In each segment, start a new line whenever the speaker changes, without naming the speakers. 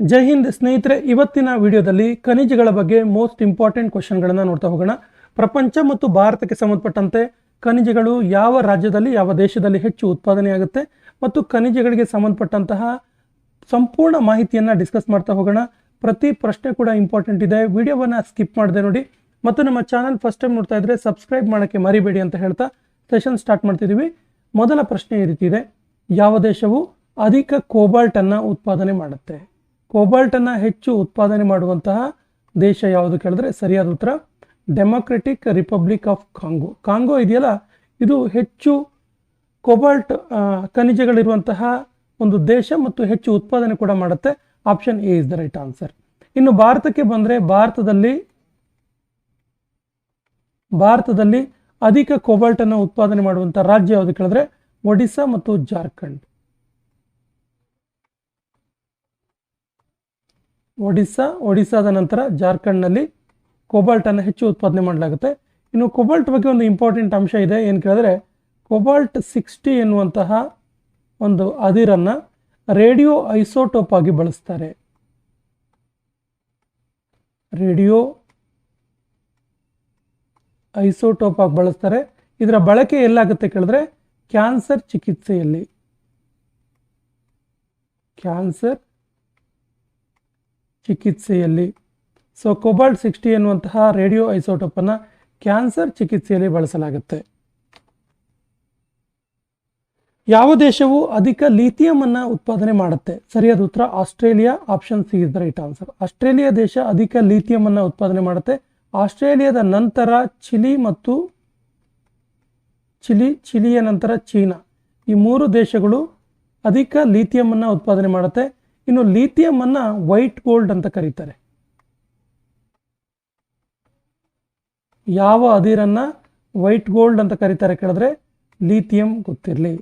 ಜೈ ಹಿಂದ್ ಸ್ನೇಹಿತರೆ, ಇವತ್ತಿನ ವಿಡಿಯೋದಲ್ಲಿ ಖನಿಜಗಳ ಬಗ್ಗೆ ಮೋಸ್ಟ್ ಇಂಪಾರ್ಟೆಂಟ್ ಕ್ವಶನ್ಗಳನ್ನು ನೋಡ್ತಾ ಹೋಗೋಣ. ಪ್ರಪಂಚ ಮತ್ತು ಭಾರತಕ್ಕೆ ಸಂಬಂಧಪಟ್ಟಂತೆ ಖನಿಜಗಳು ಯಾವ ರಾಜ್ಯದಲ್ಲಿ, ಯಾವ ದೇಶದಲ್ಲಿ ಹೆಚ್ಚು ಉತ್ಪಾದನೆಯಾಗುತ್ತೆ ಮತ್ತು ಖನಿಜಗಳಿಗೆ ಸಂಬಂಧಪಟ್ಟಂತಹ ಸಂಪೂರ್ಣ ಮಾಹಿತಿಯನ್ನು ಡಿಸ್ಕಸ್ ಮಾಡ್ತಾ ಹೋಗೋಣ. ಪ್ರತಿ ಪ್ರಶ್ನೆ ಕೂಡ ಇಂಪಾರ್ಟೆಂಟ್ ಇದೆ. ವಿಡಿಯೋವನ್ನು ಸ್ಕಿಪ್ ಮಾಡಿದೆ ನೋಡಿ. ಮತ್ತು ನಮ್ಮ ಚಾನಲ್ ಫಸ್ಟ್ ಟೈಮ್ ನೋಡ್ತಾ ಇದ್ರೆ ಸಬ್ಸ್ಕ್ರೈಬ್ ಮಾಡೋಕ್ಕೆ ಮರಿಬೇಡಿ ಅಂತ ಹೇಳ್ತಾ ಸೆಷನ್ ಸ್ಟಾರ್ಟ್ ಮಾಡ್ತಿದ್ದೀವಿ ಮೊದಲ ಪ್ರಶ್ನೆ ಈ ರೀತಿ ಇದೆ. ಯಾವ ದೇಶವು ಅಧಿಕ ಕೋಬಾಲ್ಟನ್ನು ಉತ್ಪಾದನೆ ಮಾಡುತ್ತೆ? ಕೋಬಾಲ್ಟನ್ನು ಹೆಚ್ಚು ಉತ್ಪಾದನೆ ಮಾಡುವಂತಹ ದೇಶ ಯಾವುದು ಕೇಳಿದ್ರೆ ಸರಿಯಾದ ಉತ್ತರ democratic republic of Congo Congo ಇದೆಯಲ್ಲ, ಇದು ಹೆಚ್ಚು ಕೋಬಾಲ್ಟ್ ಖನಿಜಗಳಿರುವಂತಹ ಒಂದು ದೇಶ ಮತ್ತು ಹೆಚ್ಚು ಉತ್ಪಾದನೆ ಕೂಡ ಮಾಡುತ್ತೆ. Option A is the right answer ಇನ್ನು ಭಾರತಕ್ಕೆ ಬಂದರೆ ಭಾರತದಲ್ಲಿ ಭಾರತದಲ್ಲಿ ಅಧಿಕ ಕೋಬಾಲ್ಟನ್ನು ಉತ್ಪಾದನೆ ಮಾಡುವಂಥ ರಾಜ್ಯ ಯಾವುದು ಕೇಳಿದ್ರೆ, ಒಡಿಸ್ಸಾ ಮತ್ತು ಜಾರ್ಖಂಡ್. ಒಡಿಸ್ಸಾ, ಒಡಿಸ್ಸಾದ ನಂತರ ಜಾರ್ಖಂಡ್ನಲ್ಲಿ ಕೊಬಾಲ್ಟನ್ನು ಹೆಚ್ಚು ಉತ್ಪಾದನೆ ಮಾಡಲಾಗುತ್ತೆ. ಇನ್ನು ಕೋಬಾಲ್ಟ್ ಬಗ್ಗೆ ಒಂದು ಇಂಪಾರ್ಟೆಂಟ್ ಅಂಶ ಇದೆ. ಏನು ಕೇಳಿದ್ರೆ, ಕೋಬಾಲ್ಟ್ ಸಿಕ್ಸ್ಟಿ ಎನ್ನುವಂತಹ ಒಂದು ಅದಿರನ್ನು ರೇಡಿಯೋ ಐಸೋಟೋಪ್ ಆಗಿ ಬಳಸ್ತಾರೆ. ರೇಡಿಯೋ ಐಸೋಟೋಪ್ ಆಗಿ ಬಳಸ್ತಾರೆ. ಇದರ ಬಳಕೆ ಎಲ್ಲಾಗುತ್ತೆ ಕೇಳಿದ್ರೆ, ಕ್ಯಾನ್ಸರ್ ಚಿಕಿತ್ಸೆಯಲ್ಲಿ. ಕ್ಯಾನ್ಸರ್ ಚಿಕಿತ್ಸೆಯಲ್ಲಿ. ಸೊ ಕೊಬಾಲ್ಟ್ ಸಿಕ್ಸ್ಟಿ ಎನ್ನುವಂತಹ ರೇಡಿಯೋ ಐಸೋಟೋಪನ್ನು ಕ್ಯಾನ್ಸರ್ ಚಿಕಿತ್ಸೆಯಲ್ಲಿ ಬಳಸಲಾಗುತ್ತೆ. ಯಾವ ದೇಶವು ಅಧಿಕ ಲಿಥಿಯಂ ಅನ್ನ ಉತ್ಪಾದನೆ ಮಾಡುತ್ತೆ? ಸರಿಯಾದ ಉತ್ತರ Australia, option C is the right answer. Australia ದೇಶ ಅಧಿಕ ಲಿಥಿಯಂ ಅನ್ನ ಉತ್ಪಾದನೆ ಮಾಡುತ್ತೆ. ಆಸ್ಟ್ರೇಲಿಯಾದ ನಂತರ ಚಿಲಿ ಮತ್ತು ಚಿಲಿ, ಚಿಲಿಯ ನಂತರ ಚೀನಾ. ಈ ಮೂರು ದೇಶಗಳು ಅಧಿಕ ಲಿಥಿಯಂ ಅನ್ನ ಉತ್ಪಾದನೆ ಮಾಡುತ್ತೆ. ಇನ್ನು ಲಿಥಿಯಂ ಅನ್ನ ವೈಟ್ ಗೋಲ್ಡ್ ಅಂತ ಕರೀತಾರೆ. ಯಾವ ಅದಿರನ್ನ ವೈಟ್ ಗೋಲ್ಡ್ ಅಂತ ಕರೀತಾರೆ ಕೇಳಿದ್ರೆ ಲಿಥಿಯಂ ಗೊತ್ತಿರಲಿ.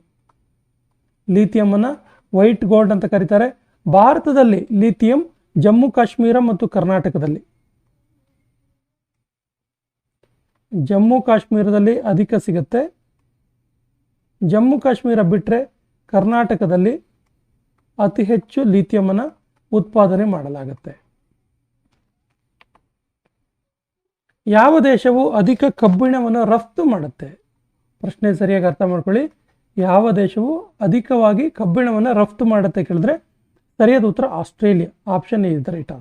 ಲಿಥಿಯಂ ಅನ್ನ ವೈಟ್ ಗೋಲ್ಡ್ ಅಂತ ಕರೀತಾರೆ. ಭಾರತದಲ್ಲಿ ಲಿಥಿಯಂ ಜಮ್ಮು ಕಾಶ್ಮೀರ ಮತ್ತು ಕರ್ನಾಟಕದಲ್ಲಿ. ಜಮ್ಮು ಕಾಶ್ಮೀರದಲ್ಲಿ ಅಧಿಕ ಸಿಗುತ್ತೆ. ಜಮ್ಮು ಕಾಶ್ಮೀರ ಬಿಟ್ಟರೆ ಕರ್ನಾಟಕದಲ್ಲಿ ಅತಿ ಹೆಚ್ಚು ಲಿಥಿಯಮನ್ನು ಉತ್ಪಾದನೆ ಮಾಡಲಾಗುತ್ತೆ. ಯಾವ ದೇಶವು ಅಧಿಕ ಕಬ್ಬಿಣವನ್ನು ರಫ್ತು ಮಾಡುತ್ತೆ? ಪ್ರಶ್ನೆ ಸರಿಯಾಗಿ ಅರ್ಥ ಮಾಡ್ಕೊಳ್ಳಿ. ಯಾವ ದೇಶವು ಅಧಿಕವಾಗಿ ಕಬ್ಬಿಣವನ್ನು ರಫ್ತು ಮಾಡುತ್ತೆ ಕೇಳಿದ್ರೆ ಸರಿಯಾದ ಉತ್ತರ Australia. Option is the right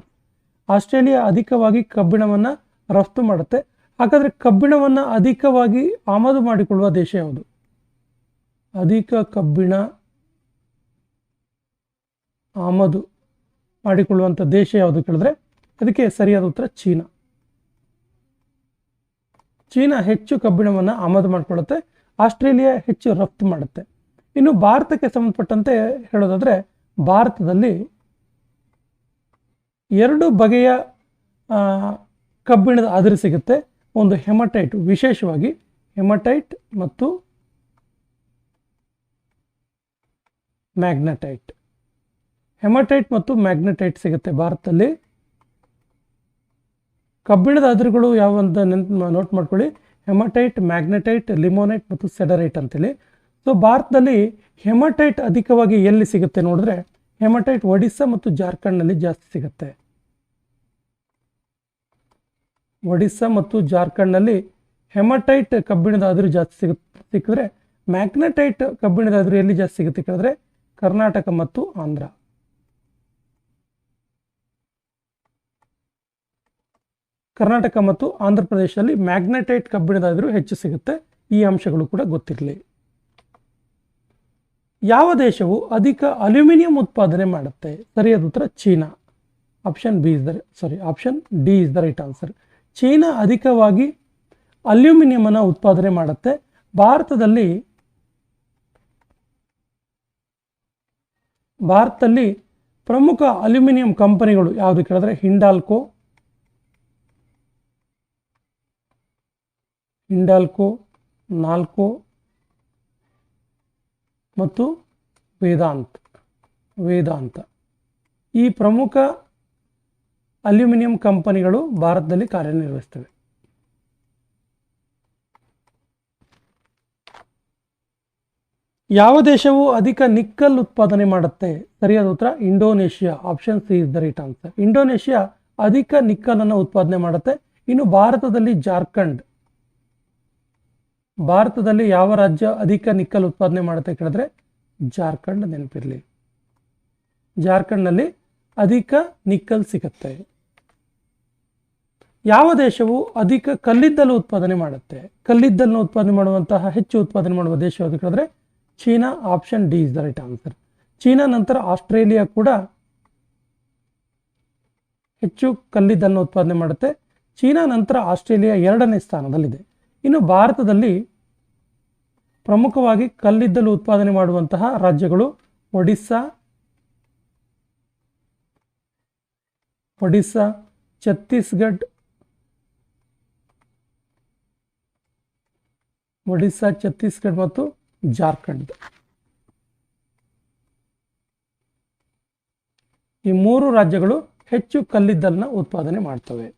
Australia ಅಧಿಕವಾಗಿ ಕಬ್ಬಿಣವನ್ನು ರಫ್ತು ಮಾಡುತ್ತೆ. ಹಾಗಾದರೆ ಕಬ್ಬಿಣವನ್ನು ಅಧಿಕವಾಗಿ ಆಮದು ಮಾಡಿಕೊಳ್ಳುವ ದೇಶ ಯಾವುದು? ಅಧಿಕ ಕಬ್ಬಿಣ ಆಮದು ಮಾಡಿಕೊಳ್ಳುವಂಥ ದೇಶ ಯಾವುದು ಕೇಳಿದ್ರೆ, ಅದಕ್ಕೆ ಸರಿಯಾದ ಉತ್ತರ ಚೀನಾ. ಚೀನಾ ಹೆಚ್ಚು ಕಬ್ಬಿಣವನ್ನು ಆಮದು ಮಾಡಿಕೊಳ್ಳುತ್ತೆ, ಆಸ್ಟ್ರೇಲಿಯಾ ಹೆಚ್ಚು ರಫ್ತು ಮಾಡುತ್ತೆ. ಇನ್ನು ಭಾರತಕ್ಕೆ ಸಂಬಂಧಪಟ್ಟಂತೆ ಹೇಳೋದಾದರೆ, ಭಾರತದಲ್ಲಿ ಎರಡು ಬಗೆಯ ಕಬ್ಬಿಣದ ಅದಿರು ಸಿಗುತ್ತೆ. ಒಂದು ಹೆಮಟೈಟ್, ವಿಶೇಷವಾಗಿ ಹೆಮಟೈಟ್ ಮತ್ತು ಮ್ಯಾಗ್ನಟೈಟ್. ಹೆಮಟೈಟ್ ಮತ್ತು ಮ್ಯಾಗ್ನೆಟೈಟ್ ಸಿಗುತ್ತೆ ಭಾರತದಲ್ಲಿ. ಕಬ್ಬಿಣದ ಅದಿರುಗಳು ಯಾವ ಅಂತ ನೋಟ್ ಮಾಡ್ಕೊಳ್ಳಿ. ಹೆಮಟೈಟ್, ಮ್ಯಾಗ್ನೆಟೈಟ್, ಲಿಮೋನೈಟ್ ಮತ್ತು ಸೆಡರೈಟ್ ಅಂತೇಳಿ ಸೊ ಭಾರತದಲ್ಲಿ ಹೆಮಟೈಟ್ ಅಧಿಕವಾಗಿ ಎಲ್ಲಿ ಸಿಗುತ್ತೆ ನೋಡಿದ್ರೆ, ಹೆಮಟೈಟ್ ಒಡಿಸ್ಸಾ ಮತ್ತು ಜಾರ್ಖಂಡ್ನಲ್ಲಿ ಜಾಸ್ತಿ ಸಿಗುತ್ತೆ. ಒಡಿಸ್ಸಾ ಮತ್ತು ಜಾರ್ಖಂಡ್ನಲ್ಲಿ ಹೆಮಟೈಟ್ ಕಬ್ಬಿಣದ ಅದಿರು ಜಾಸ್ತಿ ಸಿಗ, ಸಿಕ್ಕಿದ್ರೆ ಮ್ಯಾಗ್ನೆಟೈಟ್ ಕಬ್ಬಿಣದ ಅದಿರು ಎಲ್ಲಿ ಜಾಸ್ತಿ ಸಿಗುತ್ತೆ ಕೇಳಿದ್ರೆ, ಕರ್ನಾಟಕ ಮತ್ತು ಆಂಧ್ರ. ಕರ್ನಾಟಕ ಮತ್ತು ಆಂಧ್ರ ಪ್ರದೇಶದಲ್ಲಿ ಮ್ಯಾಗ್ನೆಟೈಟ್ ಕಬ್ಬಿಣದಾದರೂ ಹೆಚ್ಚು ಸಿಗುತ್ತೆ. ಈ ಅಂಶಗಳು ಕೂಡ ಗೊತ್ತಿರಲಿ. ಯಾವ ದೇಶವು ಅಧಿಕ ಅಲ್ಯೂಮಿನಿಯಂ ಉತ್ಪಾದನೆ ಮಾಡುತ್ತೆ? ಸರಿಯಾದ ಉತ್ತರ China. Option B is the sorry option D is the right answer. China ಅಧಿಕವಾಗಿ ಅಲ್ಯೂಮಿನಿಯಮನ್ನು ಉತ್ಪಾದನೆ ಮಾಡುತ್ತೆ. ಭಾರತದಲ್ಲಿ ಭಾರತದಲ್ಲಿ ಪ್ರಮುಖ ಅಲ್ಯೂಮಿನಿಯಂ ಕಂಪನಿಗಳು ಯಾವುದು ಕೇಳಿದ್ರೆ? ಹಿಂಡಾಲ್ಕೋ ಹಿಂಡಾಲ್ಕೋ ನಾಲ್ಕೋ ಮತ್ತು ವೇದಾಂತ್, ವೇದಾಂತ. ಈ ಪ್ರಮುಖ ಅಲ್ಯೂಮಿನಿಯಂ ಕಂಪನಿಗಳು ಭಾರತದಲ್ಲಿ ಕಾರ್ಯನಿರ್ವಹಿಸ್ತವೆ ಯಾವ ದೇಶವು ಅಧಿಕ ನಿಕ್ಕಲ್ ಉತ್ಪಾದನೆ ಮಾಡುತ್ತೆ? ಸರಿಯಾದ ಉತ್ತರ, Indonesia. Option C is the right answer Indonesia ಅಧಿಕ ನಿಕ್ಕಲನ್ನು ಉತ್ಪಾದನೆ ಮಾಡುತ್ತೆ. ಇನ್ನು ಭಾರತದಲ್ಲಿ ಜಾರ್ಖಂಡ್. ಭಾರತದಲ್ಲಿ ಯಾವ ರಾಜ್ಯ ಅಧಿಕ ನಿಕ್ಕಲ್ ಉತ್ಪಾದನೆ ಮಾಡುತ್ತೆ ಕೇಳಿದ್ರೆ ಜಾರ್ಖಂಡ್ ನೆನಪಿರಲಿ. ಜಾರ್ಖಂಡ್ನಲ್ಲಿ ಅಧಿಕ ನಿಕ್ಕಲ್ ಸಿಗುತ್ತೆ. ಯಾವ ದೇಶವು ಅಧಿಕ ಕಲ್ಲಿದ್ದಲು ಉತ್ಪಾದನೆ ಮಾಡುತ್ತೆ? ಕಲ್ಲಿದ್ದಲನ್ನು ಉತ್ಪಾದನೆ ಮಾಡುವಂತಹ ಹೆಚ್ಚು ಉತ್ಪಾದನೆ ಮಾಡುವ ದೇಶ ಯಾವುದು ಕೇಳಿದ್ರೆ China option D is the right answer. China ನಂತರ ಆಸ್ಟ್ರೇಲಿಯಾ ಕೂಡ ಹೆಚ್ಚು ಕಲ್ಲಿದ್ದಲನ್ನು ಉತ್ಪಾದನೆ ಮಾಡುತ್ತೆ. ಚೀನಾ ನಂತರ ಆಸ್ಟ್ರೇಲಿಯಾ ಎರಡನೇ ಸ್ಥಾನದಲ್ಲಿದೆ. ಇನ್ನು ಭಾರತದಲ್ಲಿ ಪ್ರಮುಖವಾಗಿ ಕಲ್ಲಿದ್ದಲು ಉತ್ಪಾದನೆ ಮಾಡುವಂತಹ ರಾಜ್ಯಗಳು ಒಡಿಸ್ಸಾ ಒಡಿಸ್ಸಾ, ಛತ್ತೀಸ್ಗಢ ಒಡಿಸ್ಸಾ, ಛತ್ತೀಸ್ಗಢ ಮತ್ತು ಜಾರ್ಖಂಡ್. ಈ ಮೂರು ರಾಜ್ಯಗಳು ಹೆಚ್ಚು ಕಲ್ಲಿದ್ದಲನ್ನ ಉತ್ಪಾದನೆ ಮಾಡ್ತವೆ.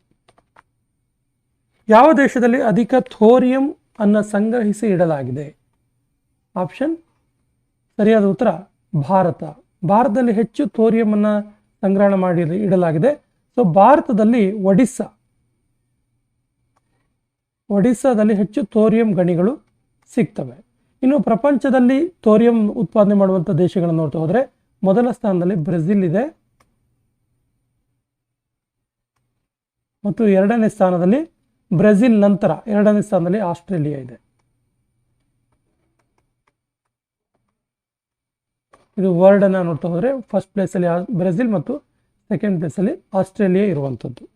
ಯಾವ ದೇಶದಲ್ಲಿ ಅಧಿಕ ಥೋರಿಯಂ ಅನ್ನ ಸಂಗ್ರಹಿಸಿ ಇಡಲಾಗಿದೆ? ಆಪ್ಷನ್ ಸರಿಯಾದ ಉತ್ತರ, ಭಾರತ. ಭಾರತದಲ್ಲಿ ಹೆಚ್ಚು ಥೋರಿಯಂ ಅನ್ನ ಸಂಗ್ರಹಣ ಮಾಡಿ ಇಡಲಾಗಿದೆ. ಸೊ ಭಾರತದಲ್ಲಿ ಒಡಿಸ್ಸಾ. ಒಡಿಸ್ಸಾದಲ್ಲಿ ಹೆಚ್ಚು ಥೋರಿಯಂ ಗಣಿಗಳು ಸಿಗ್ತವೆ. ಇನ್ನು ಪ್ರಪಂಚದಲ್ಲಿ ಥೋರಿಯಂ ಉತ್ಪಾದನೆ ಮಾಡುವಂಥ ದೇಶಗಳನ್ನು ನೋಡ್ತಾ ಹೋದರೆ, ಮೊದಲ ಸ್ಥಾನದಲ್ಲಿ ಬ್ರೆಜಿಲ್ ಇದೆ. ಮತ್ತು ಎರಡನೇ ಸ್ಥಾನದಲ್ಲಿ ಬ್ರೆಜಿಲ್ ನಂತರ, ಎರಡನೇ ಸ್ಥಾನದಲ್ಲಿ ಆಸ್ಟ್ರೇಲಿಯಾ ಇದೆ. ಇದು ವರ್ಲ್ಡ್ ಅನ್ನ ನೋಡ್ತಾ ಹೋದರೆ ಫಸ್ಟ್ ಪ್ಲೇಸಲ್ಲಿ ಬ್ರೆಜಿಲ್ ಮತ್ತು ಸೆಕೆಂಡ್ ಪ್ಲೇಸಲ್ಲಿ ಆಸ್ಟ್ರೇಲಿಯಾ ಇರುವಂಥದ್ದು.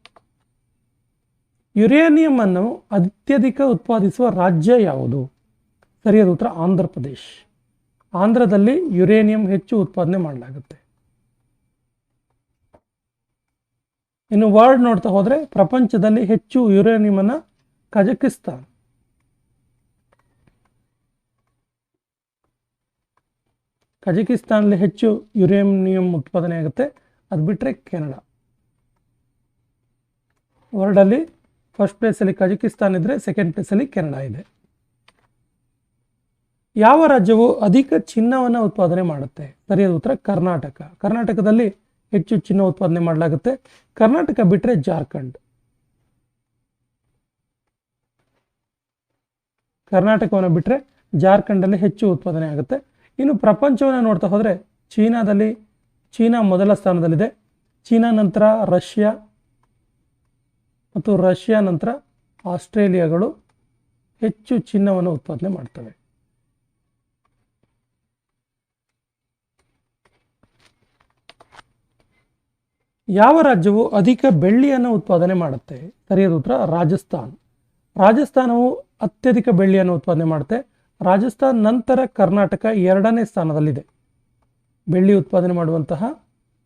ಯುರೇನಿಯಂ ಅನ್ನು ಅತ್ಯಧಿಕ ಉತ್ಪಾದಿಸುವ ರಾಜ್ಯ ಯಾವುದು? ಸರಿಯಾದ ಉತ್ತರ ಆಂಧ್ರ ಪ್ರದೇಶ್. ಆಂಧ್ರದಲ್ಲಿ ಯುರೇನಿಯಂ ಹೆಚ್ಚು ಉತ್ಪಾದನೆ ಮಾಡಲಾಗುತ್ತೆ. ಇನ್ನು ವರ್ಲ್ಡ್ ನೋಡ್ತಾ ಹೋದರೆ ಪ್ರಪಂಚದಲ್ಲಿ ಹೆಚ್ಚು ಯುರೇನಿಯಂ ಅನ್ನ ಕಜಕಿಸ್ತಾನ್. ಕಜಕಿಸ್ತಾನಲ್ಲಿ ಹೆಚ್ಚು ಯುರೇನಿಯಂ ಉತ್ಪಾದನೆ ಆಗುತ್ತೆ. ಅದು ಬಿಟ್ಟರೆ ಕೆನಡಾ. ವರ್ಲ್ಡಲ್ಲಿ ಫಸ್ಟ್ ಪ್ಲೇಸಲ್ಲಿ ಕಜಕಿಸ್ತಾನ್ ಇದ್ದರೆ ಸೆಕೆಂಡ್ ಪ್ಲೇಸಲ್ಲಿ ಕೆನಡಾ ಇದೆ. ಯಾವ ರಾಜ್ಯವು ಅಧಿಕ ಚಿನ್ನವನ್ನು ಉತ್ಪಾದನೆ ಮಾಡುತ್ತೆ? ಸರಿಯಾದ ಉತ್ತರ ಕರ್ನಾಟಕ. ಕರ್ನಾಟಕದಲ್ಲಿ ಹೆಚ್ಚು ಚಿನ್ನ ಉತ್ಪಾದನೆ ಮಾಡಲಾಗುತ್ತೆ. ಕರ್ನಾಟಕ ಬಿಟ್ಟರೆ ಜಾರ್ಖಂಡ್. ಕರ್ನಾಟಕವನ್ನು ಬಿಟ್ಟರೆ ಜಾರ್ಖಂಡಲ್ಲಿ ಹೆಚ್ಚು ಉತ್ಪಾದನೆ ಆಗುತ್ತೆ. ಇನ್ನು ಪ್ರಪಂಚವನ್ನು ನೋಡ್ತಾ ಹೋದರೆ ಚೀನಾದಲ್ಲಿ ಚೀನಾ ಮೊದಲ ಸ್ಥಾನದಲ್ಲಿದೆ. ಚೀನಾ ನಂತರ ರಷ್ಯಾ ಮತ್ತು ರಷ್ಯಾ ನಂತರ ಆಸ್ಟ್ರೇಲಿಯಾಗಳು ಹೆಚ್ಚು ಚಿನ್ನವನ್ನು ಉತ್ಪಾದನೆ ಮಾಡ್ತವೆ. ಯಾವ ರಾಜ್ಯವು ಅಧಿಕ ಬೆಳ್ಳಿಯನ್ನು ಉತ್ಪಾದನೆ ಮಾಡುತ್ತೆ? ಸರಿಯಾದ ಉತ್ತರ ರಾಜಸ್ಥಾನ್. ರಾಜಸ್ಥಾನವು ಅತ್ಯಧಿಕ ಬೆಳ್ಳಿಯನ್ನು ಉತ್ಪಾದನೆ ಮಾಡುತ್ತೆ. ರಾಜಸ್ಥಾನ್ ನಂತರ ಕರ್ನಾಟಕ ಎರಡನೇ ಸ್ಥಾನದಲ್ಲಿದೆ. ಬೆಳ್ಳಿ ಉತ್ಪಾದನೆ ಮಾಡುವಂತಹ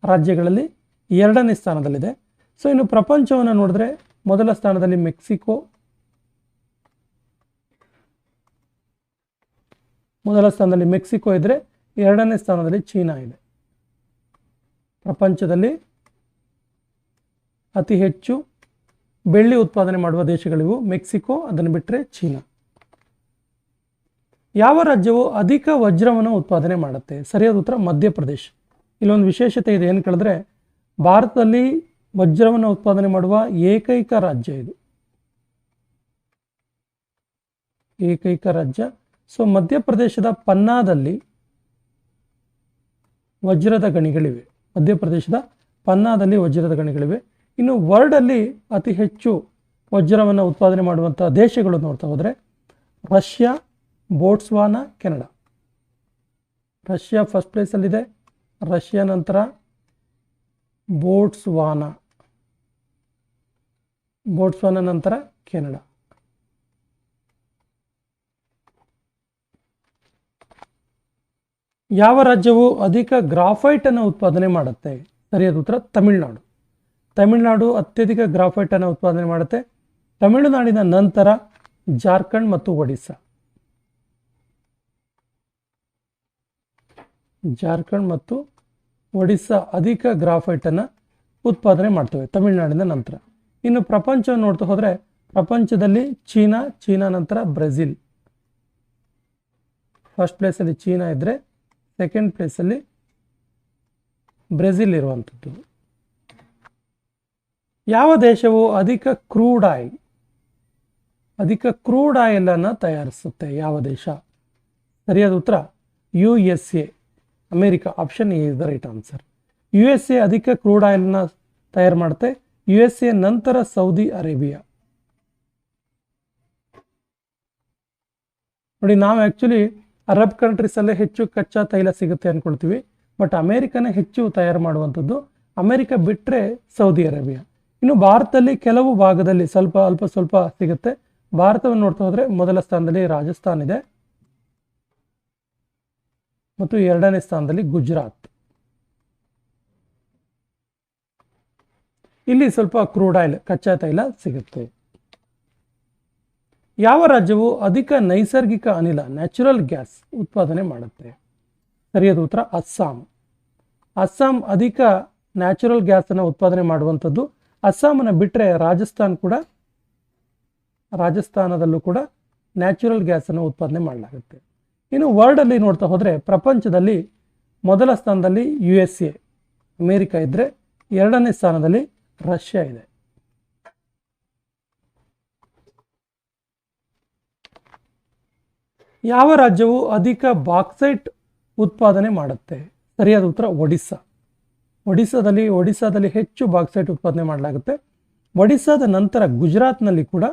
ರಾಜ್ಯಗಳಲ್ಲಿ ಎರಡನೇ ಸ್ಥಾನದಲ್ಲಿದೆ. ಸೊ ಇನ್ನು ಪ್ರಪಂಚವನ್ನು ನೋಡಿದ್ರೆ ಮೊದಲ ಸ್ಥಾನದಲ್ಲಿ ಮೆಕ್ಸಿಕೋ, ಮೊದಲ ಸ್ಥಾನದಲ್ಲಿ ಮೆಕ್ಸಿಕೋ ಇದ್ದರೆ ಎರಡನೇ ಸ್ಥಾನದಲ್ಲಿ ಚೀನಾ ಇದೆ. ಪ್ರಪಂಚದಲ್ಲಿ ಅತಿ ಹೆಚ್ಚು ಬೆಳ್ಳಿ ಉತ್ಪಾದನೆ ಮಾಡುವ ದೇಶಗಳಿವು ಮೆಕ್ಸಿಕೋ, ಅದನ್ನು ಬಿಟ್ಟರೆ ಚೀನಾ. ಯಾವ ರಾಜ್ಯವು ಅಧಿಕ ವಜ್ರವನ್ನು ಉತ್ಪಾದನೆ ಮಾಡುತ್ತೆ? ಸರಿಯಾದ ಉತ್ತರ ಮಧ್ಯಪ್ರದೇಶ್. ಇಲ್ಲೊಂದು ವಿಶೇಷತೆ ಇದೆ, ಏನು ಕೇಳಿದ್ರೆ ಭಾರತದಲ್ಲಿ ವಜ್ರವನ್ನು ಉತ್ಪಾದನೆ ಮಾಡುವ ಏಕೈಕ ರಾಜ್ಯ ಇದು. ಏಕೈಕ ರಾಜ್ಯ. ಸೊ, ಮಧ್ಯಪ್ರದೇಶದ ಪನ್ನಾದಲ್ಲಿ ವಜ್ರದ ಗಣಿಗಳಿವೆ. ಮಧ್ಯಪ್ರದೇಶದ ಪನ್ನಾದಲ್ಲಿ ವಜ್ರದ ಗಣಿಗಳಿವೆ. ಇನ್ನು ವರ್ಲ್ಡಲ್ಲಿ ಅತಿ ಹೆಚ್ಚು ವಜ್ರವನ್ನು ಉತ್ಪಾದನೆ ಮಾಡುವಂಥ ದೇಶಗಳು ನೋಡ್ತಾ ಹೋದರೆ Russia Botswana, Canada. Russia first ಪ್ಲೇಸಲ್ಲಿದೆ Russia ನಂತರ ಬೋಟ್ಸ್ವಾನಾ. ಬೋಟ್ಸ್ವಾನ ನಂತರ ಕೆನಡಾ. ಯಾವ ರಾಜ್ಯವು ಅಧಿಕ ಗ್ರಾಫೈಟನ್ನು ಉತ್ಪಾದನೆ ಮಾಡುತ್ತೆ? ಸರಿಯಾದ ಉತ್ತರ ತಮಿಳುನಾಡು. ತಮಿಳುನಾಡು ಅತ್ಯಧಿಕ ಗ್ರಾಫೈಟನ್ನು ಉತ್ಪಾದನೆ ಮಾಡುತ್ತೆ. ತಮಿಳುನಾಡಿನ ನಂತರ ಜಾರ್ಖಂಡ್ ಮತ್ತು ಒಡಿಸ್ಸಾ. ಜಾರ್ಖಂಡ್ ಮತ್ತು ಒಡಿಸ್ಸಾ ಅಧಿಕ ಗ್ರಾಫೈಟನ್ನು ಉತ್ಪಾದನೆ ಮಾಡ್ತವೆ ತಮಿಳುನಾಡಿನ ನಂತರ. ಇನ್ನು ಪ್ರಪಂಚವನ್ನು ನೋಡ್ತಾ ಹೋದರೆ ಪ್ರಪಂಚದಲ್ಲಿ ಚೀನಾ ಚೀನಾ ನಂತರ ಬ್ರೆಜಿಲ್. ಫಸ್ಟ್ ಪ್ಲೇಸಲ್ಲಿ ಚೀನಾ ಇದ್ದರೆ ಸೆಕೆಂಡ್ ಪ್ಲೇಸಲ್ಲಿ ಬ್ರೆಜಿಲ್ ಇರುವಂಥದ್ದು. ಯಾವ ದೇಶವು ಅಧಿಕ ಕ್ರೂಡ್ ಆಯಿಲ್ ಅಧಿಕ ಕ್ರೂಡ್ ಆಯಿಲನ್ನು ತಯಾರಿಸುತ್ತೆ? ಯಾವ ದೇಶ? ಸರಿಯಾದ ಉತ್ತರ U S A America option A is the right answer U S A ಅಧಿಕ ಕ್ರೂಡ್ ಆಯಿಲ್ನ ತಯಾರು ಮಾಡುತ್ತೆ. ಯು ಎಸ್ ಎ ನಂತರ ಸೌದಿ ಅರೇಬಿಯಾ. ನೋಡಿ, ನಾವು ಆ್ಯಕ್ಚುಲಿ ಅರಬ್ ಕಂಟ್ರೀಸಲ್ಲೇ ಹೆಚ್ಚು ಕಚ್ಚಾ ತೈಲ ಸಿಗುತ್ತೆ ಅಂದ್ಕೊಳ್ತೀವಿ ಬಟ್ ಅಮೇರಿಕನೇ ಹೆಚ್ಚು ತಯಾರು ಮಾಡುವಂಥದ್ದು ಅಮೇರಿಕ ಬಿಟ್ಟರೆ ಸೌದಿ ಅರೇಬಿಯಾ. ಇನ್ನು ಭಾರತದಲ್ಲಿ ಕೆಲವು ಭಾಗದಲ್ಲಿ ಸ್ವಲ್ಪ, ಅಲ್ಪ ಸ್ವಲ್ಪ ಸಿಗುತ್ತೆ. ಭಾರತವನ್ನು ನೋಡ್ತಾ ಹೋದರೆ ಮೊದಲ ಸ್ಥಾನದಲ್ಲಿ ರಾಜಸ್ಥಾನ್ ಇದೆ. ಮತ್ತು ಎರಡನೇ ಸ್ಥಾನದಲ್ಲಿ ಗುಜರಾತ್. ಇಲ್ಲಿ ಸ್ವಲ್ಪ ಕ್ರೂಡ್ ಆಯಿಲ್, ಕಚ್ಚಾ ತೈಲ ಸಿಗುತ್ತೆ. ಯಾವ ರಾಜ್ಯವು ಅಧಿಕ ನೈಸರ್ಗಿಕ ಅನಿಲ, ನ್ಯಾಚುರಲ್ ಗ್ಯಾಸ್ ಉತ್ಪಾದನೆ ಮಾಡುತ್ತೆ? ಸರಿಯಾದ ಉತ್ತರ, ಅಸ್ಸಾಂ. ಅಸ್ಸಾಂ ಅಧಿಕ ನ್ಯಾಚುರಲ್ ಗ್ಯಾಸನ್ನು ಉತ್ಪಾದನೆ ಮಾಡುವಂಥದ್ದು. ಅಸ್ಸಾಮನ್ನು ಬಿಟ್ಟರೆ ರಾಜಸ್ಥಾನ್ ಕೂಡ, ರಾಜಸ್ಥಾನದಲ್ಲೂ ಕೂಡ ನ್ಯಾಚುರಲ್ ಗ್ಯಾಸನ್ನು ಉತ್ಪಾದನೆ ಮಾಡಲಾಗುತ್ತೆ. ಇನ್ನು ವರ್ಲ್ಡಲ್ಲಿ ನೋಡ್ತಾ ಹೋದರೆ ಪ್ರಪಂಚದಲ್ಲಿ ಮೊದಲ ಸ್ಥಾನದಲ್ಲಿ ಯು ಎಸ್ ಎ ಅಮೇರಿಕಾ ಇದ್ದರೆ ಎರಡನೇ ಸ್ಥಾನದಲ್ಲಿ ರಷ್ಯಾ ಇದೆ. ಯಾವ ರಾಜ್ಯವು ಅಧಿಕ ಬಾಕ್ಸೈಟ್ ಉತ್ಪಾದನೆ ಮಾಡುತ್ತೆ? ಸರಿಯಾದ ಉತ್ತರ ಒಡಿಸ್ಸಾ. ಒಡಿಸ್ಸಾದಲ್ಲಿ ಒಡಿಸ್ಸಾದಲ್ಲಿ ಹೆಚ್ಚು ಬಾಕ್ಸೈಟ್ ಉತ್ಪಾದನೆ ಮಾಡಲಾಗುತ್ತೆ. ಒಡಿಸ್ಸಾದ ನಂತರ ಗುಜರಾತ್ನಲ್ಲಿ ಕೂಡ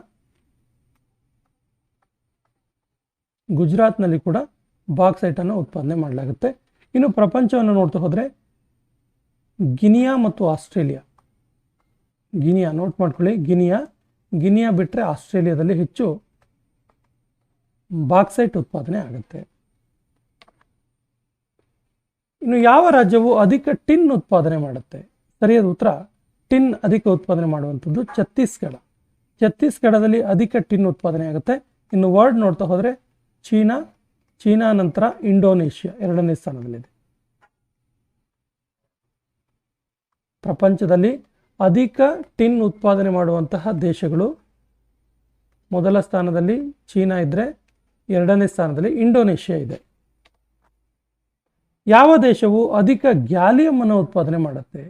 ಗುಜರಾತ್ನಲ್ಲಿ ಕೂಡ ಬಾಕ್ಸೈಟನ್ನು ಉತ್ಪಾದನೆ ಮಾಡಲಾಗುತ್ತೆ. ಇನ್ನು ಪ್ರಪಂಚವನ್ನು ನೋಡ್ತಾ ಹೋದರೆ ಗಿನಿಯಾ ಮತ್ತು ಆಸ್ಟ್ರೇಲಿಯಾ. ಗಿನಿಯಾ ನೋಟ್ ಮಾಡ್ಕೊಳ್ಳಿ. ಗಿನಿಯಾ ಗಿನಿಯಾ ಬಿಟ್ಟರೆ ಆಸ್ಟ್ರೇಲಿಯಾದಲ್ಲಿ ಹೆಚ್ಚು ಬಾಕ್ಸೈಟ್ ಉತ್ಪಾದನೆ ಆಗುತ್ತೆ. ಇನ್ನು ಯಾವ ರಾಜ್ಯವು ಅಧಿಕ ಟಿನ್ ಉತ್ಪಾದನೆ ಮಾಡುತ್ತೆ? ಸರಿಯಾದ ಉತ್ತರ, ಟಿನ್ ಅಧಿಕ ಉತ್ಪಾದನೆ ಮಾಡುವಂಥದ್ದು ಛತ್ತೀಸ್ಗಢ. ಛತ್ತೀಸ್ಗಢದಲ್ಲಿ ಅಧಿಕ ಟಿನ್ ಉತ್ಪಾದನೆ ಆಗುತ್ತೆ. ಇನ್ನು ವರ್ಡ್ ನೋಡ್ತಾ ಹೋದರೆ ಚೀನಾ ಚೀನಾ ನಂತರ ಇಂಡೋನೇಷ್ಯಾ ಎರಡನೇ ಸ್ಥಾನದಲ್ಲಿದೆ. ಪ್ರಪಂಚದಲ್ಲಿ ಅಧಿಕ ಟಿನ್ ಉತ್ಪಾದನೆ ಮಾಡುವಂತಹ ದೇಶಗಳು ಮೊದಲ ಸ್ಥಾನದಲ್ಲಿ ಚೀನಾ ಇದ್ದರೆ ಎರಡನೇ ಸ್ಥಾನದಲ್ಲಿ ಇಂಡೋನೇಷ್ಯಾ ಇದೆ. ಯಾವ ದೇಶವು ಅಧಿಕ ಗ್ಯಾಲಿಯಂ ಅನ್ನು ಉತ್ಪಾದನೆ ಮಾಡುತ್ತೆ?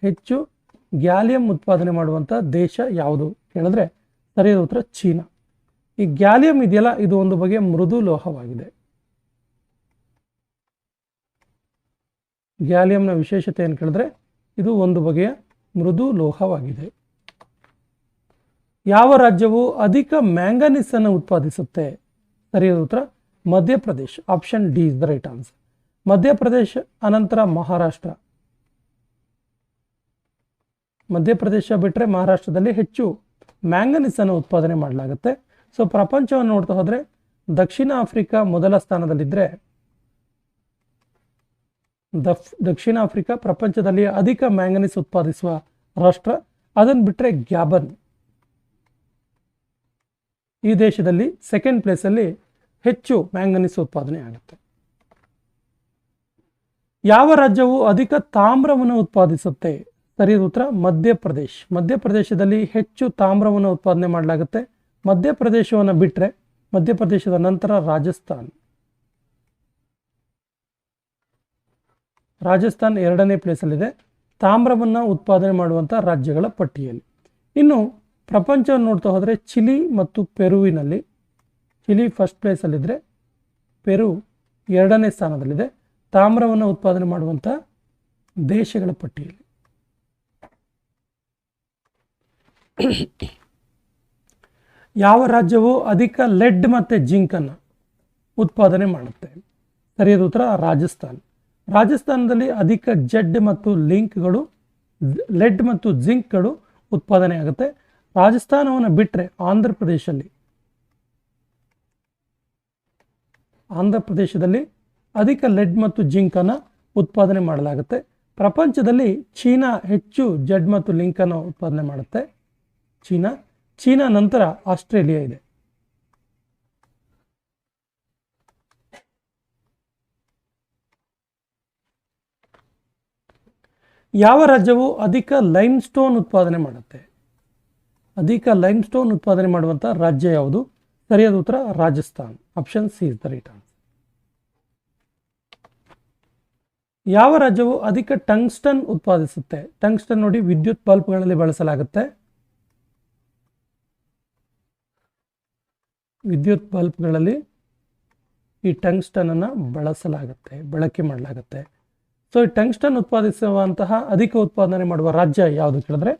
ಹೆಚ್ಚು ಗ್ಯಾಲಿಯಂ ಉತ್ಪಾದನೆ ಮಾಡುವಂಥ ದೇಶ ಯಾವುದು? ಹೇಳಿದ್ರೆ ಸರಿಯಾದ ಉತ್ತರ ಚೀನಾ. ಈ ಗ್ಯಾಲಿಯಂ ಇದೆಯಲ್ಲ, ಇದು ಒಂದು ಬಗೆಯ ಮೃದು ಲೋಹವಾಗಿದೆ. ಗ್ಯಾಲಿಯಂನ ವಿಶೇಷತೆ ಏನು ಕೇಳಿದ್ರೆ, ಇದು ಒಂದು ಬಗೆಯ ಮೃದು ಲೋಹವಾಗಿದೆ. ಯಾವ ರಾಜ್ಯವು ಅಧಿಕ ಮ್ಯಾಂಗನೀಸ್ ಅನ್ನು ಉತ್ಪಾದಿಸುತ್ತೆ? ಸರಿಯಾದ ಉತ್ತರ, Madhya Pradesh. Option D is the right answer. Madhya Pradesh, ಅನಂತರ ಮಹಾರಾಷ್ಟ್ರ. ಮಧ್ಯಪ್ರದೇಶ ಬಿಟ್ಟರೆ ಮಹಾರಾಷ್ಟ್ರದಲ್ಲಿ ಹೆಚ್ಚು ಮ್ಯಾಂಗನೀಸ್ ಅನ್ನು ಉತ್ಪಾದನೆ ಮಾಡಲಾಗುತ್ತೆ. ಸೊ ಪ್ರಪಂಚವನ್ನು ನೋಡ್ತಾ ಹೋದರೆ ದಕ್ಷಿಣ ಆಫ್ರಿಕಾ ಮೊದಲ ಸ್ಥಾನದಲ್ಲಿದ್ದರೆ ದಫ್ ದಕ್ಷಿಣ ಆಫ್ರಿಕಾ ಪ್ರಪಂಚದಲ್ಲಿ ಅಧಿಕ ಮ್ಯಾಂಗನೀಸ್ ಉತ್ಪಾದಿಸುವ ರಾಷ್ಟ್ರ. ಅದನ್ನು ಬಿಟ್ಟರೆ ಗ್ಯಾಬನ್. ಈ ದೇಶದಲ್ಲಿ ಸೆಕೆಂಡ್ ಪ್ಲೇಸಲ್ಲಿ ಹೆಚ್ಚು ಮ್ಯಾಂಗನೀಸ್ ಉತ್ಪಾದನೆ ಆಗುತ್ತೆ. ಯಾವ ರಾಜ್ಯವು ಅಧಿಕ ತಾಮ್ರವನ್ನು ಉತ್ಪಾದಿಸುತ್ತೆ? ಸರಿಯಾದ ಉತ್ತರ ಮಧ್ಯಪ್ರದೇಶ್. ಮಧ್ಯಪ್ರದೇಶದಲ್ಲಿ ಹೆಚ್ಚು ತಾಮ್ರವನ್ನು ಉತ್ಪಾದನೆ ಮಾಡಲಾಗುತ್ತೆ. ಮಧ್ಯಪ್ರದೇಶವನ್ನು ಬಿಟ್ಟರೆ ಮಧ್ಯಪ್ರದೇಶದ ನಂತರ ರಾಜಸ್ಥಾನ್. ರಾಜಸ್ಥಾನ್ ಎರಡನೇ ಪ್ಲೇಸಲ್ಲಿದೆ ತಾಮ್ರವನ್ನು ಉತ್ಪಾದನೆ ಮಾಡುವಂಥ ರಾಜ್ಯಗಳ ಪಟ್ಟಿಯಲ್ಲಿ. ಇನ್ನು ಪ್ರಪಂಚವನ್ನು ನೋಡ್ತಾ ಹೋದರೆ ಚಿಲಿ ಮತ್ತು ಪೆರುವಿನಲ್ಲಿ, ಚಿಲಿ ಫಸ್ಟ್ ಪ್ಲೇಸಲ್ಲಿದ್ದರೆ ಪೆರು ಎರಡನೇ ಸ್ಥಾನದಲ್ಲಿದೆ. ತಾಮ್ರವನ್ನು ಉತ್ಪಾದನೆ ಮಾಡುವಂಥ ದೇಶಗಳ ಪಟ್ಟಿಯಲ್ಲಿ. ಯಾವ ರಾಜ್ಯವು ಅಧಿಕ ಲೆಡ್ ಮತ್ತು ಜಿಂಕನ್ನು ಉತ್ಪಾದನೆ ಮಾಡುತ್ತೆ. ಸರಿಯಾದ ಉತ್ತರ ರಾಜಸ್ಥಾನ್. ರಾಜಸ್ಥಾನದಲ್ಲಿ ಅಧಿಕ ಜೆಡ್ ಮತ್ತು ಲಿಂಕ್ಗಳು ಲೆಡ್ ಮತ್ತು ಜಿಂಕ್ಗಳು ಉತ್ಪಾದನೆ ಆಗುತ್ತೆ. ರಾಜಸ್ಥಾನವನ್ನು ಬಿಟ್ಟರೆ ಆಂಧ್ರ ಪ್ರದೇಶದಲ್ಲಿ ಆಂಧ್ರ ಪ್ರದೇಶದಲ್ಲಿ ಅಧಿಕ ಲೆಡ್ ಮತ್ತು ಜಿಂಕನ್ನು ಉತ್ಪಾದನೆ ಮಾಡಲಾಗುತ್ತೆ. ಪ್ರಪಂಚದಲ್ಲಿ ಚೀನಾ ಹೆಚ್ಚು ಜೆಡ್ ಮತ್ತು ಲಿಂಕನ್ನು ಉತ್ಪಾದನೆ ಮಾಡುತ್ತೆ. ಚೀನಾ ಚೀನಾ ನಂತರ ಆಸ್ಟ್ರೇಲಿಯಾ ಇದೆ. ಯಾವ ರಾಜ್ಯವು ಅಧಿಕ ಲೈಮ್ ಸ್ಟೋನ್ ಉತ್ಪಾದನೆ ಮಾಡುತ್ತೆ? ಅಧಿಕ ಲೈಮ್ ಸ್ಟೋನ್ ಉತ್ಪಾದನೆ ಮಾಡುವಂಥ ರಾಜ್ಯ ಯಾವುದು? ಸರಿಯಾದ ಉತ್ತರ Rajasthan. Option C is the right answer ಯಾವ ರಾಜ್ಯವು ಅಧಿಕ ಟಂಗ್ಸ್ಟನ್ ಉತ್ಪಾದಿಸುತ್ತೆ? ಟಂಗ್ಸ್ಟನ್ ನೋಡಿ ವಿದ್ಯುತ್ ಬಲ್ಬ್ಗಳಲ್ಲಿ ಬಳಸಲಾಗುತ್ತೆ. ವಿದ್ಯುತ್ ಬಲ್ಬ್ಗಳಲ್ಲಿ ಈ ಟಂಗ್ಸ್ಟನನ್ನು ಬಳಸಲಾಗುತ್ತೆ, ಬಳಕೆ ಮಾಡಲಾಗುತ್ತೆ. ಸೊ ಈ ಟಂಗ್ಸ್ಟನ್ ಉತ್ಪಾದಿಸುವಂತಹ ಅಧಿಕ ಉತ್ಪಾದನೆ ಮಾಡುವ ರಾಜ್ಯ ಯಾವುದು ಕೇಳಿದ್ರೆ,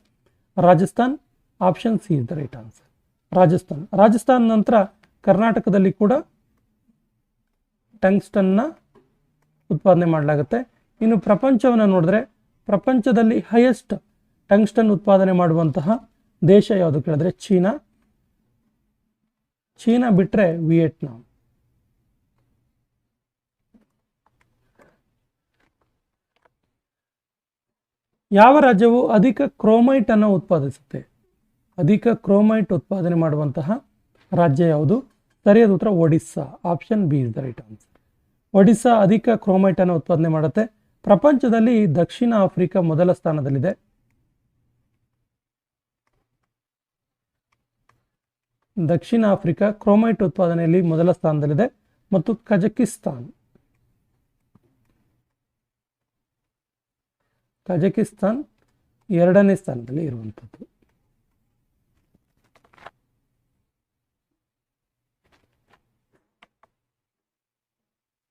Rajasthan option C is the right answer Rajasthan. Rajasthan ನಂತರ ಕರ್ನಾಟಕದಲ್ಲಿ ಕೂಡ ಟಂಗ್ಸ್ಟನ್ನ ಉತ್ಪಾದನೆ ಮಾಡಲಾಗುತ್ತೆ. ಇನ್ನು ಪ್ರಪಂಚವನ್ನು ನೋಡಿದ್ರೆ, ಪ್ರಪಂಚದಲ್ಲಿ ಹೈಯೆಸ್ಟ್ ಟಂಗ್ಸ್ಟನ್ ಉತ್ಪಾದನೆ ಮಾಡುವಂತಹ ದೇಶ ಯಾವುದು ಕೇಳಿದ್ರೆ, ಚೀನಾ. ಚೀನಾ ಬಿಟ್ಟರೆ ವಿಯೆಟ್ನಾಂ. ಯಾವ ರಾಜ್ಯವು ಅಧಿಕ ಕ್ರೋಮೈಟ್ ಅನ್ನು ಉತ್ಪಾದಿಸುತ್ತೆ? ಅಧಿಕ ಕ್ರೋಮೈಟ್ ಉತ್ಪಾದನೆ ಮಾಡುವಂತಹ ರಾಜ್ಯ ಯಾವುದು? ಸರಿಯಾದ ಉತ್ತರ Odisha. Option B is the right answer. Odisha ಅಧಿಕ ಕ್ರೋಮೈಟ್ ಅನ್ನು ಉತ್ಪಾದನೆ ಮಾಡುತ್ತೆ. ಪ್ರಪಂಚದಲ್ಲಿ ದಕ್ಷಿಣ ಆಫ್ರಿಕಾ ಮೊದಲ ಸ್ಥಾನದಲ್ಲಿದೆ. ದಕ್ಷಿಣ ಆಫ್ರಿಕಾ ಕ್ರೋಮೈಟ್ ಉತ್ಪಾದನೆಯಲ್ಲಿ ಮೊದಲ ಸ್ಥಾನದಲ್ಲಿದೆ ಮತ್ತು ಕಜಕಿಸ್ತಾನ್. ಕಜಕಿಸ್ತಾನ್ ಎರಡನೇ ಸ್ಥಾನದಲ್ಲಿ ಇರುವಂಥದ್ದು.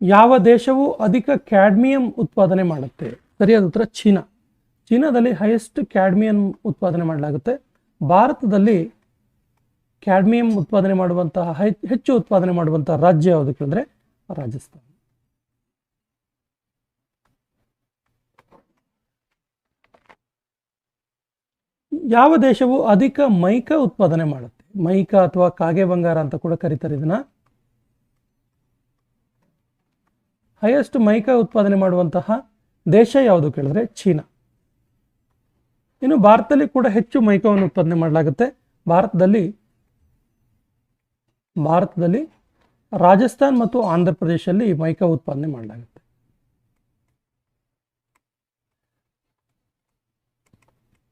ಯಾವ ದೇಶವು ಅಧಿಕ ಕ್ಯಾಡ್ಮಿಯಂ ಉತ್ಪಾದನೆ ಮಾಡುತ್ತೆ? ಸರಿಯಾದ ಉತ್ತರ ಚೀನಾ. ಚೀನಾದಲ್ಲಿ ಹೈಯೆಸ್ಟ್ ಕ್ಯಾಡ್ಮಿಯಂ ಉತ್ಪಾದನೆ ಮಾಡಲಾಗುತ್ತೆ. ಭಾರತದಲ್ಲಿ ಕ್ಯಾಡ್ಮಿಯಂ ಉತ್ಪಾದನೆ ಮಾಡುವಂತಹ ಹೆಚ್ಚು ಉತ್ಪಾದನೆ ಮಾಡುವಂತಹ ರಾಜ್ಯ ಯಾವುದು ಕೇಳಿದ್ರೆ ರಾಜಸ್ಥಾನ. ಯಾವ ದೇಶವು ಅಧಿಕ ಮೈಕ ಉತ್ಪಾದನೆ ಮಾಡುತ್ತೆ? ಮೈಕ ಅಥವಾ ಕಾಗೆ ಬಂಗಾರ ಅಂತ ಕೂಡ ಕರೀತಾರೆ ಇದನ್ನ. ಹೈಯೆಸ್ಟ್ ಮೈಕ ಉತ್ಪಾದನೆ ಮಾಡುವಂತಹ ದೇಶ ಯಾವುದು ಕೇಳಿದ್ರೆ ಚೀನಾ. ಇನ್ನು ಭಾರತದಲ್ಲಿ ಕೂಡ ಹೆಚ್ಚು ಮೈಕವನ್ನು ಉತ್ಪಾದನೆ ಮಾಡಲಾಗುತ್ತೆ. ಭಾರತದಲ್ಲಿ ಭಾರತದಲ್ಲಿ ರಾಜಸ್ಥಾನ್ ಮತ್ತು ಆಂಧ್ರ ಪ್ರದೇಶದಲ್ಲಿ ಮೈಕ ಉತ್ಪಾದನೆ ಮಾಡಲಾಗುತ್ತೆ.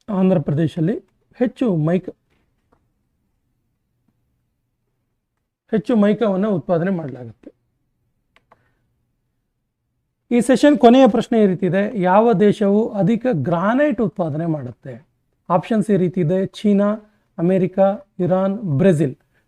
ಆಂಧ್ರ ಪ್ರದೇಶದಲ್ಲಿ ಹೆಚ್ಚು ಮೈಕ, ಹೆಚ್ಚು ಮೈಕವನ್ನು ಉತ್ಪಾದನೆ ಮಾಡಲಾಗುತ್ತೆ. ಈ ಸೆಷನ್ ಕೊನೆಯ ಪ್ರಶ್ನೆ ಈ ರೀತಿ ಇದೆ ಯಾವ ದೇಶವು ಅಧಿಕ ಗ್ರಾನೈಟ್ ಉತ್ಪಾದನೆ ಮಾಡುತ್ತೆ? ಆಪ್ಷನ್ಸ್ ಈ ರೀತಿ ಇದೆ ಚೀನಾ, ಅಮೇರಿಕಾ, ಇರಾನ್, ಬ್ರೆಜಿಲ್.